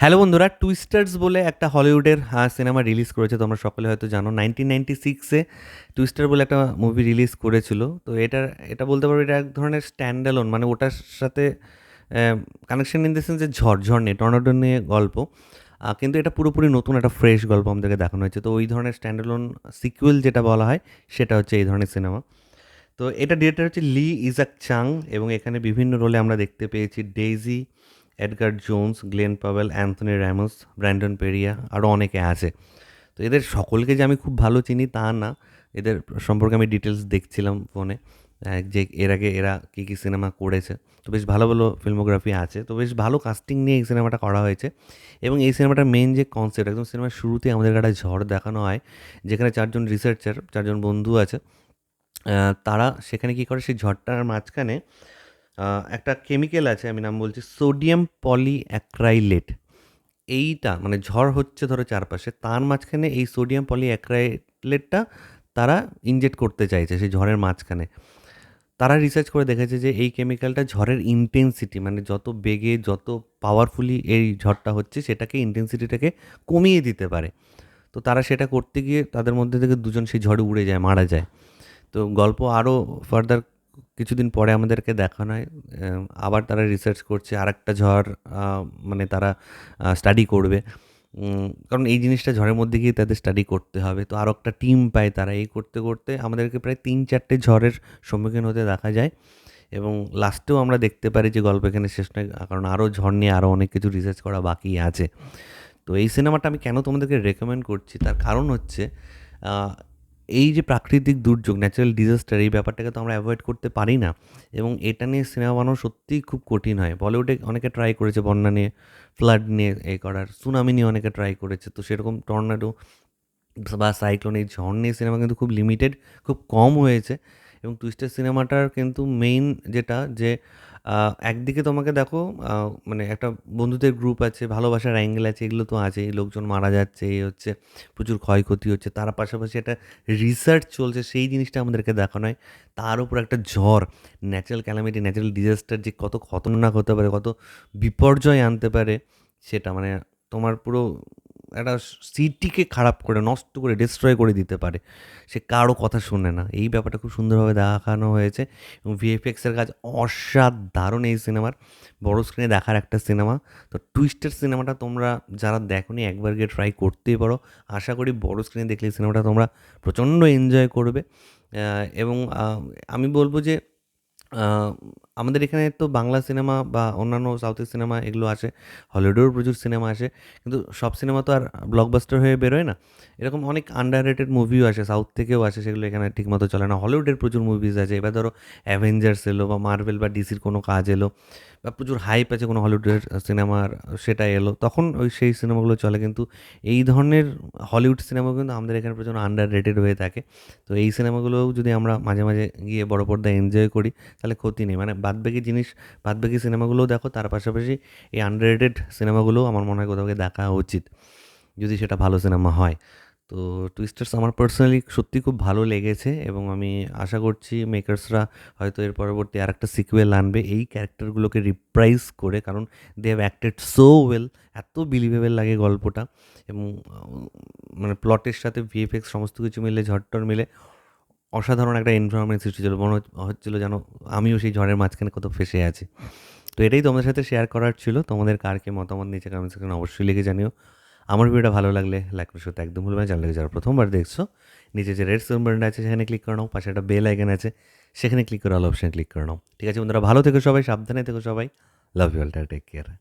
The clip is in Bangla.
হ্যালো বন্ধুরা টুইস্টার্স বলে একটা হলিউডের সিনেমা রিলিজ করেছে, তোমরা সকলে হয়তো জানো। নাইনটিন নাইনটি সিক্সে টুইস্টার বলে একটা মুভি রিলিজ করেছিল। তো এটা এটা বলতে পারব এটা এক ধরনের স্ট্যান্ডালোন মানে ওটার সাথে কানেকশন ইন দ্য সেন্স যে ঝড় ঝড় নিয়ে টর্নাডো নিয়ে গল্প। কিন্তু এটা পুরোপুরি নতুন, একটা ফ্রেশ গল্প আমাদেরকে দেখানো হয়েছে। তো ওই ধরনের স্ট্যান্ডালোন সিকুয়েল যেটা বলা হয়, সেটা হচ্ছে এই ধরনের সিনেমা। তো এটা ডিরেক্টর হচ্ছে লি ইজাক চাং এবং এখানে বিভিন্ন রোলে আমরা দেখতে পেয়েছি। Daisy Edgar Jones Glen Powell Anthony Ramos Brandon Perea আরও অনেকে আছে। তো এদের সকলকে যে আমি খুব ভালো চিনি তা না। এদের সম্পর্কে আমি ডিটেলস দেখছিলাম ফোনে যে এর আগে এরা কী কী সিনেমা করেছে। তো বেশ ভালো ভালো ফিল্মোগ্রাফি আছে। তো বেশ ভালো কাস্টিং নিয়ে এই সিনেমাটা করা হয়েছে। এবং এই সিনেমাটার মেন যে কনসেপ্ট একদম সিনেমার শুরুতে আমাদের একটা ঝড় দেখানো হয়, যেখানে চারজন রিসার্চার চারজন বন্ধু আছে তারা সেখানে কী করে, সেই ঝড়টার মাঝখানে একটা কেমিক্যাল আছে, আমি নাম বলছি সোডিয়াম পলি অ্যাক্রাইলেট এইটা মানে ঝড় হচ্ছে ধরো চারপাশে, তার মাঝখানে এই সোডিয়াম পলি অ্যাক্রাইলেটটা তারা ইনজেক্ট করতে চাইছে, সেই ঝড়ের মাঝখানে। তারা রিসার্চ করে দেখেছে যে এই কেমিক্যালটা ঝড়ের ইন্টেন্সিটি মানে যত বেগে, যত পাওয়ারফুলি এই ঝড়টা হচ্ছে, সেটাকে ইন্টেন্সিটিটাকে কমিয়ে দিতে পারে। তো তারা সেটা করতে গিয়ে তাদের মধ্যে থেকে দুজন সেই ঝড়ে উড়ে যায়, মারা যায়। তো গল্প আরও ফার্দার কিছুদিন পরে আমাদেরকে দেখানো হয় আবার তারা রিসার্চ করছে আর একটা ঝড় মানে তারা স্টাডি করবে। কারণ এই জিনিসটা ঝড়ের মধ্যে গিয়ে তাদের স্টাডি করতে হবে। তো আরও একটা টিম পায় তারা এই করতে করতে। আমাদেরকে প্রায় তিন চারটে ঝড়ের সম্মুখীন হতে দেখা যায় এবং লাস্টেও আমরা দেখতে পারি যে গল্প এখানে শেষ নয়, কারণ আরও ঝড় নিয়ে আরও অনেক কিছু রিসার্চ করা বাকি আছে। তো এই সিনেমাটা আমি কেন তোমাদেরকে রেকমেন্ড করছি? তার কারণ হচ্ছে এই যে প্রাকৃতিক দুর্যোগ ন্যাচারাল ডিজাস্টার এই ব্যাপারটাকে তো আমরা অ্যাভয়েড করতে পারি না। এবং এটা নিয়ে সিনেমা বানানো সত্যিই খুব কঠিন হয়। বলিউডে অনেকে ট্রাই করেছে বন্যা নিয়ে ফ্লাড নিয়ে এ করার সুনামি নিয়ে অনেকে ট্রাই করেছে। তো সেরকম টর্নাডো বা সাইক্লোন এই ঝড় নিয়ে সিনেমা কিন্তু খুব লিমিটেড খুব কম হয়েছে। এবং টুইস্টার সিনেমাটার কিন্তু মেইন যেটা যে একদিকে তোমাকে দেখো মানে একটা বন্ধুদের গ্রুপ আছে, ভালোবাসার অ্যাঙ্গেল আছে, এগুলো তো আছেই, লোকজন মারা যাচ্ছে, এই হচ্ছে প্রচুর ক্ষয়ক্ষতি হচ্ছে, তার পাশাপাশি একটা রিসার্চ চলছে, সেই জিনিসটা আমাদেরকে দেখানো হয়। তার উপর একটা ঝড় ন্যাচারাল ক্যালামিটি ন্যাচারাল ডিজাস্টার যে কত খতরনাক হতে পারে, কত বিপর্যয় আনতে পারে, সেটা মানে তোমার পুরো একটা সিটিকে খারাপ করে, নষ্ট করে ডিস্ট্রয় করে দিতে পারে, সে কারও কথা শুনে না। এই ব্যাপারটা খুব সুন্দরভাবে দেখানো হয়েছে এবং ভিএফএক্সের কাজ অসাধারণ এই সিনেমার বড় স্ক্রিনে দেখার একটা সিনেমা তো টুইস্টের সিনেমাটা তোমরা যারা দেখোনি, একবার গিয়ে ট্রাই করতেই পারো। আশা করি বড় স্ক্রিনে দেখলে সিনেমাটা তোমরা প্রচণ্ড এনজয় করবে। এবং আমি বলব যে আমাদের এখানে তো বাংলা সিনেমা বা অন্যান্য সাউথের সিনেমা এগুলো আসে হলিউডেরও প্রচুর সিনেমা আসে, কিন্তু সব সিনেমা তো আর ব্লকবাস্টার হয়ে বেরোয় না। এরকম অনেক আন্ডার রেটেড মুভিও আসে, সাউথ থেকেও আসে, সেগুলো এখানে ঠিকমতো চলে না। হলিউডের প্রচুর মুভিজ আছে, এবার ধরো অ্যাভেঞ্জার্স এলো বা মার্ভেল বা ডিসির কোনো কাজ এলো, বা প্রচুর হাইপ আছে কোনো হলিউডের সিনেমার, সেটা এলো, তখন ওই সেই সিনেমাগুলো চলে, কিন্তু এই ধরনের হলিউড সিনেমা কিন্তু আমাদের এখানে প্রচুর আন্ডার রেটেড হয়ে থাকে। তো এই সিনেমাগুলোও যদি আমরা মাঝে মাঝে গিয়ে বড় পর্দায় এনজয় করি তাহলে ক্ষতি নেই। মানে বাদবাকি জিনিস, বাদবাকি সিনেমাগুলোও দেখো, তার পাশাপাশি এই আন্ডার রেটেড সিনেমাগুলোও আমার মনে হয় কোথাও দেখা উচিত, যদি সেটা ভালো সিনেমা হয়। তো টুইস্টার্স আমার পার্সোনালি সত্যি খুব ভালো লেগেছে এবং আমি আশা করছি মেকার্সরা হয়তো এর পরবর্তী আর একটা সিকুয়েল আনবে। এই ক্যারেক্টারগুলোকে রিপ্রাইজ করে, কারণ they have acted so well এত বিলিভেবল লাগে গল্পটা এবং মানে প্লটের সাথে ভিএফএক্স সমস্ত কিছু মিলে ঝড়টর মিলে অসাধারণ একটা এনভায়রনমেন্ট সৃষ্টি ছিল মনে হচ- হচ্ছিল যেন আমিও সেই ঝড়ের মাঝখানে কত ফেসে আছি। তো এটাই তোমাদের সাথে শেয়ার করার ছিল। তোমাদের কারকে মতামত নিচে কমেন্ট সেকশনে অবশ্যই লিখে জানিও। আমার ভিডিওটা ভালো লাগলে লাইক সাথে একদম ভুলবে চ্যানেলকে যারা প্রথমবার দেখছ, নিচে যে রেড সিম্বল আছে, সেখানে ক্লিক করে নাও। পাশে একটা বেল আইকন আছে, সেখানে ক্লিক করে অল অপশানে ক্লিক করে নাও। ঠিক আছে বন্ধুরা, ভালো থেকো সবাই, সাবধানে থেকো সবাই। Love you all take care